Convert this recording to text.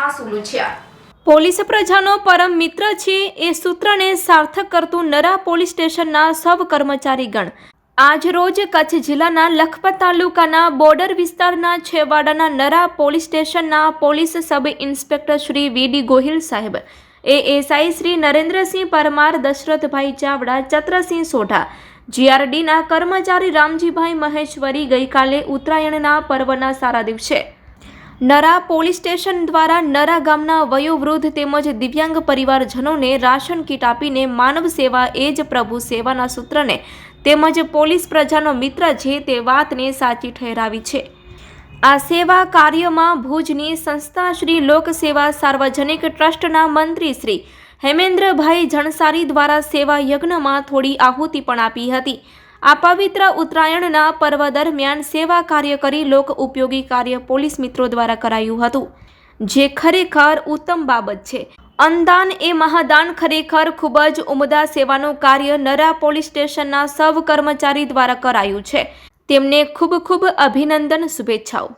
આંસુ લૂછ્યા પોલીસ પ્રજાનો પરમ મિત્ર છે એ સૂત્રને સાર્થક કરતું નરા પોલીસ સ્ટેશનના સૌ કર્મચારીગણ. આજ રોજ કચ્છ જિલ્લાના લખપત તાલુકાના બોર્ડર વિસ્તારના છેવાડાના નરા પોલીસ સ્ટેશનના police sub inspector Shri V D Gohil સાહેબ એ એસઆઈ શ્રી નરેન્દ્રસિંહ પરમાર, દશરથભાઈ ચાવડા, ચત્રસિંહ સોઢા, જીઆરડીના કર્મચારી રામજીભાઈ મહેશ્વરી ગઈકાલે ઉત્તરાયણના પર્વના સારા દિવસે નરા પોલીસ સ્ટેશન દ્વારા નરા ગામના વયોવૃદ્ધ તેમજ દિવ્યાંગ પરિવારજનોને રાશન કીટ આપીને માનવ સેવા એ જ પ્રભુ સેવાના સૂત્રને તેમજ પોલીસ પ્રજાનો મિત્ર છે તે વાતને સાચી ઠેરાવી છે. આ સેવા કાર્યમાં ભુજની સંસ્થા શ્રી લોકસેવા સાર્વજનિક ટ્રસ્ટના મંત્રી શ્રી હેમેન્દ્રભાઈ જણસારી દ્વારા સેવા યજ્ઞમાં થોડી આહુતિ પણ આપી હતી. આ પવિત્ર ઉત્તરાયણના પર્વ દરમિયાન સેવા કાર્ય કરી લોક ઉપયોગી કાર્ય પોલીસ મિત્રો દ્વારા કરાયું હતું. જે ખરેખર ઉત્તમ બાબત છે. અનદાન એ મહાદાન ખરેખર ખૂબ જ ઉમદા સેવાનું કાર્ય નરા પોલીસ સ્ટેશનના સૌ કર્મચારી દ્વારા કરાયું છે. તેમને ખૂબ ખૂબ અભિનંદન, શુભેચ્છાઓ.